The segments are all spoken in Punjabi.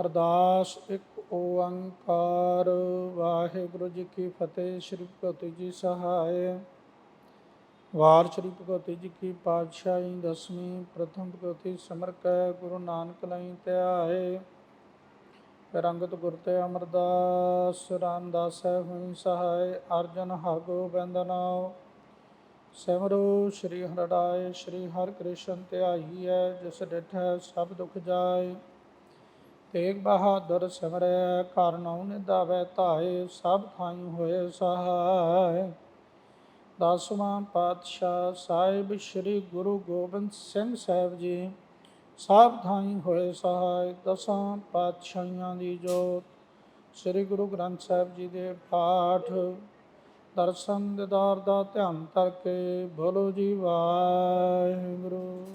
ਅਰਦਾਸ ਇੱਕ ਓੰਕਾਰ, ਵਾਹਿਗੁਰੂ ਜੀ ਕੀ ਫਤਿਹ, ਸ੍ਰੀ ਭਗਤੀ ਜੀ ਸਹਾਇ। ਵਾਰ ਸ੍ਰੀ ਭਗਵਤੀ ਜੀ ਕੀ ਪਾਤਸ਼ਾਹੀ, ਦਸਵੀਂ, ਪ੍ਰਥਮ ਭਗਤੀ ਸਿਮਰ ਕੈ ਗੁਰੂ ਨਾਨਕ ਲਈ ਧਿਆਏ। ਰੰਗਤ ਗੁਰ ਤੇ ਅਮਰਦਾਸ, ਰਾਮਦਾਸ ਹੈ ਹੋਈ ਸਹਾਇ, ਅਰਜਨ ਹਰ ਗੋਬਿੰਦ ਨਾਮ ਸਿਮਰੋ ਸ੍ਰੀ ਹਰਿ ਸ੍ਰੀ ਹਰਿ ਕ੍ਰਿਸ਼ਨ ਧਿਆਈਐ ਜਿਸ ਡਿਠੈ ਸਭ ਦੁਖ ਜਾਏ। ਤੇਗ ਬਹਾਦਰ ਸਿਮਰੈ ਘਰ ਨਉ ਨਿਦਾਵੈ ਧਾਏ, ਸਭ ਥਾਈ ਹੋਏ ਸਹਾਇ। ਦਸਵਾਂ ਪਾਤਸ਼ਾਹ ਸਾਹਿਬ ਸ੍ਰੀ ਗੁਰੂ ਗੋਬਿੰਦ ਸਿੰਘ ਸਾਹਿਬ ਜੀ, ਸਭ ਥਾਈ ਹੋਏ ਸਹਾਇ। ਦਸਾਂ ਪਾਤਸ਼ਾਹੀਆਂ ਦੀ ਜੋਤ, ਸ੍ਰੀ ਗੁਰੂ ਗ੍ਰੰਥ ਸਾਹਿਬ ਜੀ ਦੇ ਪਾਠ। ਦਰਸ਼ਨ ਦਿਦਾਰ ਦਾ ਧਿਆਨ ਕਰਕੇ ਬੋਲੋ ਜੀ ਵਾਹਿਗੁਰੂ।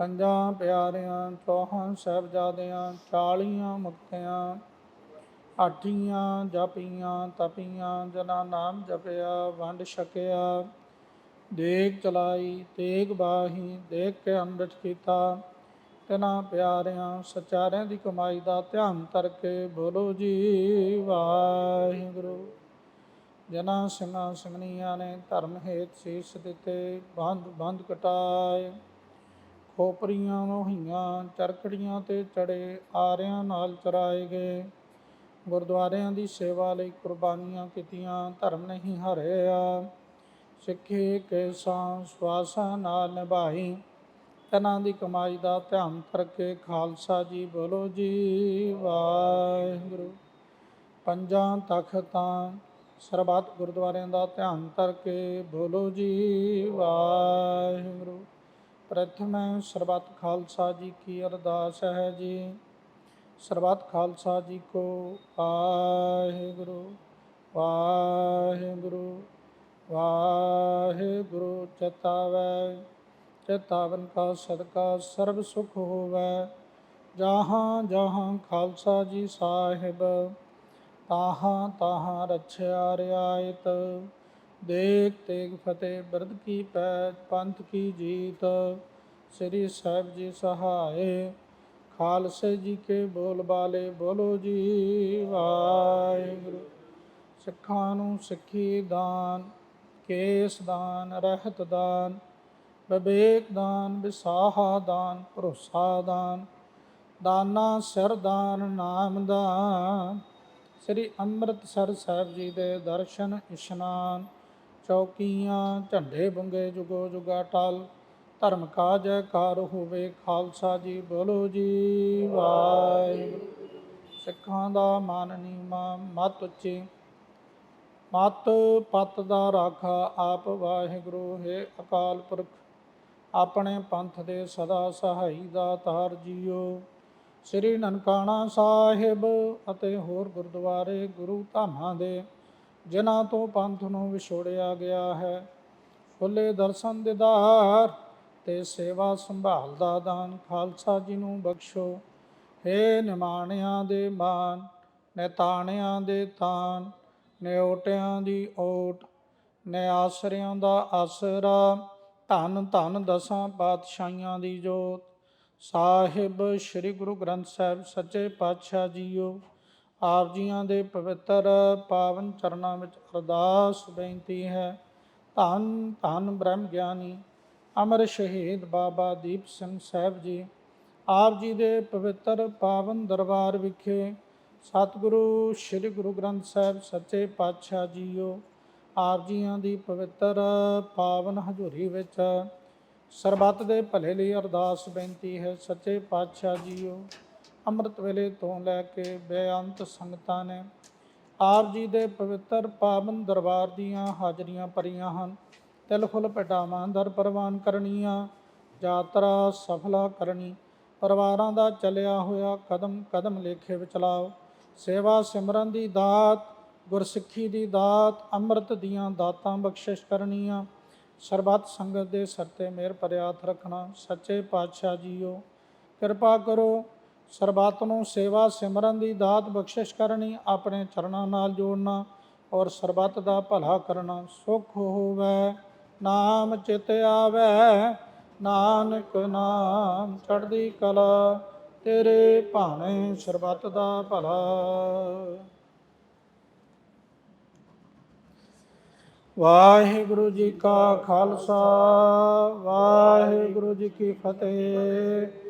ਪੰਜਾਂ ਪਿਆਰਿਆਂ, ਚੌਹਾਂ ਸਾਹਿਬਜ਼ਾਦਿਆਂ, ਚਾਲੀਆਂ ਮੁਕਤਿਆਂ ਆਠੀਆਂ ਜਪੀਆਂ, ਤਪੀਆਂ ਜਨਾ ਨਾਮ ਜਪਿਆ, ਵੰਡ ਛਕਿਆ ਦੇਖ ਚਲਾਈ, ਤੇਗ ਬਾਹੀ, ਦੇਖ ਕੇ ਅੰਮ੍ਰਿਤ ਕੀਤਾ। ਤਿਨਾਂ ਪਿਆਰਿਆਂ, ਸਚਾਰਿਆਂ ਦੀ ਕਮਾਈ ਦਾ ਧਿਆਨ ਕਰਕੇ ਬੋਲੋ ਜੀ, ਵਾਹਿਗੁਰੂ। ਜਨਾ ਸਿੰਘਾਂ, ਸਿੰਘਣੀਆਂ ਨੇ ਧਰਮ ਹੇਤ ਸੀਸ ਦਿੱਤੇ ਬੰਦ ਬੰਦ ਕਟਾਏ। ਖੋਪਰੀਆਂ ਮੋਹੀਆਂ ਚਰਖੜੀਆਂ ਤੇ ਚੜੇ ਆਰਿਆਂ ਨਾਲ ਚਰਾਏ ਗਏ। ਗੁਰਦੁਆਰਿਆਂ ਦੀ ਸੇਵਾ ਲਈ ਕੁਰਬਾਨੀਆਂ ਕੀਤੀਆਂ, ਧਰਮ ਨਹੀਂ ਹਰਿਆ। ਸਿੱਖੇ ਕੇਸਾਂ ਸਵਾਸਾਂ ਨਾਲ ਨਿਭਾਈ। ਤਨਾਂ ਦੀ ਕਮਾਈ ਦਾ ਧਿਆਨ ਕਰਕੇ ਖਾਲਸਾ ਜੀ ਬੋਲੋ ਜੀ, ਵਾਹਿਗੁਰੂ। ਪੰਜਾਂ ਤਖਤਾਂ, ਸਰਬੱਤ ਗੁਰਦੁਆਰਿਆਂ ਦਾ ਧਿਆਨ ਕਰਕੇ ਬੋਲੋ ਜੀ, ਵਾਹਿਗੁਰੂ। ਪ੍ਰਥਮ ਸਰਬੱਤ ਖਾਲਸਾ ਜੀ ਕੀ ਅਰਦਾਸ ਹੈ ਜੀ। ਸਰਬੱਤ ਖਾਲਸਾ ਜੀ ਕੋ ਵਾਹਿਗੁਰੂ ਵਾਹਿਗੁਰੂ ਵਾਹਿਗੁਰੂ, ਚਤਾਵੈ, ਚਤਾਵਨ ਕਾ ਸਦਕਾ ਸਰਬ ਸੁਖ ਹੋਵੈ। ਜਹਾਂ ਜਹਾਂ ਖਾਲਸਾ ਜੀ ਸਾਹਿਬ, ਤਾਹਾਂ ਤਾਹਾਂ ਰਛਿਆ ਰਿਆਇਤ। ਦੇਖ ਤੇਗ ਫਤਿਹ ਬਰਦ ਕੀ ਪੈ ਪੰਥ ਕੀ ਜੀਤ, ਸ੍ਰੀ ਸਾਹਿਬ ਜੀ ਸਹਾਏ। ਖਾਲਸੇ ਜੀ ਕੇ ਬੋਲ ਬਾਲੇ, ਬੋਲੋ ਜੀ ਵਾਹਿਗੁਰੂ। ਸਿੱਖਾਂ ਨੂੰ ਸਿੱਖੀ ਦਾਨ, ਕੇਸ ਦਾਨ, ਰਹਿਤ ਦਾਨ, ਵਿਵੇਕ ਦਾਨ, ਵਿਸਾਹਾ ਦਾਨ, ਭਰੋਸਾ ਦਾਨ, ਦਾਨਾ ਸਿਰ ਦਾਨ, ਨਾਮ ਦਾਨ। ਸ੍ਰੀ ਅੰਮ੍ਰਿਤਸਰ ਸਾਹਿਬ ਜੀ ਦੇ ਦਰਸ਼ਨ, ਇਸ਼ਨਾਨ ਚੌਕੀਆਂ, ਝੰਡੇ ਬੰਗੇ ਜੁਗੋ ਜੁਗਾ ਟਲ। ਧਰਮ ਕਾ ਜੈਕਾਰ ਹੋਵੇ ਖਾਲਸਾ ਜੀ, ਬੋਲੋ ਜੀ, ਵਾਹਿਗੁਰੂ। ਸਿੱਖਾਂ ਦਾ ਮਾਨ ਨੀਮਾ ਮਤ ਉੱਚੀ। ਮਤ ਪਤ ਦਾ ਰਾਖਾ ਆਪ, ਵਾਹਿਗੁਰੂ, ਹੈ ਅਕਾਲ ਪੁਰਖ। ਆਪਣੇ ਪੰਥ ਦੇ ਸਦਾ ਸਹਾਈ ਦਾ ਤਾਰ ਜੀਓ। ਸ੍ਰੀ ਨਨਕਾਣਾ ਸਾਹਿਬ ਅਤੇ ਹੋਰ ਗੁਰਦੁਆਰੇ ਗੁਰੂ ਧਾਮਾਂ ਦੇ ਜਿਨ੍ਹਾਂ ਤੋਂ ਪੰਥ ਨੂੰ ਵਿਛੋੜਿਆ ਗਿਆ ਹੈ। ਖੁੱਲੇ ਦਰਸ਼ਨ ਦਿਦਾਰ ਤੇ ਸੇਵਾ ਸੰਭਾਲ ਦਾ ਦਾਨ ਖਾਲਸਾ ਜੀ ਨੂੰ ਬਖਸ਼ੋ। ਹੇ ਨਿਮਾਣਿਆਂ ਦੇ ਮਾਨ, ਨਿਤਾਣਿਆਂ ਦੇ ਤਾਨ ਨਿਓਟਿਆਂ ਦੀ ਓਟ, ਨਿਆਸਰਿਆਂ ਦਾ ਆਸਰਾ, ਧੰਨ ਧੰਨ ਦਸਾਂ ਪਾਤਸ਼ਾਹੀਆਂ ਦੀ ਜੋਤ। ਸਾਹਿਬ ਸ੍ਰੀ ਗੁਰੂ ਗ੍ਰੰਥ ਸਾਹਿਬ ਸੱਚੇ ਪਾਤਸ਼ਾਹ ਜੀਓ। ਆਪ ਜੀਆਂ ਦੇ ਪਵਿੱਤਰ ਪਾਵਨ ਚਰਨਾਂ ਵਿੱਚ ਅਰਦਾਸ ਬੇਨਤੀ ਹੈ। ਧੰਨ ਧੰਨ ਬ੍ਰਹਮ ਗਿਆਨੀ, ਅਮਰ ਸ਼ਹੀਦ ਬਾਬਾ ਦੀਪ ਸਿੰਘ ਸਾਹਿਬ ਜੀ। ਆਪ ਜੀ ਦੇ ਪਵਿੱਤਰ ਪਾਵਨ ਦਰਬਾਰ ਵਿਖੇ ਸਤਿਗੁਰੂ, ਸ੍ਰੀ ਗੁਰੂ ਗ੍ਰੰਥ ਸਾਹਿਬ ਸੱਚੇ ਪਾਤਸ਼ਾਹ ਜੀਓ, ਆਪ ਜੀਆਂ ਦੀ ਪਵਿੱਤਰ ਪਾਵਨ ਹਜ਼ੂਰੀ ਵਿੱਚ ਸਰਬੱਤ ਦੇ ਭਲੇ ਲਈ ਅਰਦਾਸ ਬੇਨਤੀ ਹੈ। ਸੱਚੇ ਪਾਤਸ਼ਾਹ ਜੀਓ ਅੰਮ੍ਰਿਤ ਵੇਲੇ ਤੋਂ ਲੈ ਕੇ ਬੇਅੰਤ ਸੰਗਤਾਂ ਨੇ ਆਪ ਜੀ ਦੇ ਪਵਿੱਤਰ ਪਾਵਨ ਦਰਬਾਰ ਦੀਆਂ ਹਾਜ਼ਰੀਆਂ ਭਰੀਆਂ ਹਨ। ਤਿਲ ਫੁੱਲ ਪਟਾਵਾਂ ਦਰ ਪ੍ਰਵਾਨ ਕਰਨੀਆਂ, ਯਾਤਰਾ ਸਫਲਾ ਕਰਨੀ, ਪਰਿਵਾਰਾਂ ਦਾ ਚੱਲਿਆ ਹੋਇਆ ਕਦਮ ਕਦਮ ਲੇਖੇ ਵਿੱਚ ਲਾਓ ਸੇਵਾ ਸਿਮਰਨ ਦੀ ਦਾਤ, ਗੁਰਸਿੱਖੀ ਦੀ ਦਾਤ, ਅੰਮ੍ਰਿਤ ਦੀਆਂ ਦਾਤਾਂ ਬਖਸ਼ਿਸ਼ ਕਰਨੀਆਂ। ਸਰਬੱਤ ਸੰਗਤ ਦੇ ਸਰਤੇ ਮੇਰ ਮਿਹਰ ਰੱਖਣਾ, ਸੱਚੇ ਪਾਤਸ਼ਾਹ ਜੀਓ। ਕਿਰਪਾ ਕਰੋ ਸਰਬੱਤ ਨੂੰ ਸੇਵਾ ਸਿਮਰਨ ਦੀ ਦਾਤ ਬਖਸ਼ਿਸ਼ ਕਰਨੀ, ਆਪਣੇ ਚਰਨਾਂ ਨਾਲ ਜੋੜਨਾ ਔਰ ਸਰਬੱਤ ਦਾ ਭਲਾ ਕਰਨਾ। ਸੁਖ ਹੋਵੇ, ਨਾਮ ਚਿਤ ਆਵੇ, ਨਾਨਕ ਨਾਮ ਚੜ੍ਹਦੀ ਕਲਾ, ਤੇਰੇ ਭਾਣੇ ਸਰਬੱਤ ਦਾ ਭਲਾ। ਵਾਹਿਗੁਰੂ ਜੀ ਕਾ ਖਾਲਸਾ, ਵਾਹਿਗੁਰੂ ਜੀ ਕੀ ਫਤਿਹ।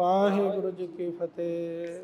ਵਾਹਿਗੁਰੂ ਜੀ ਕੀ ਫਤਿਹ।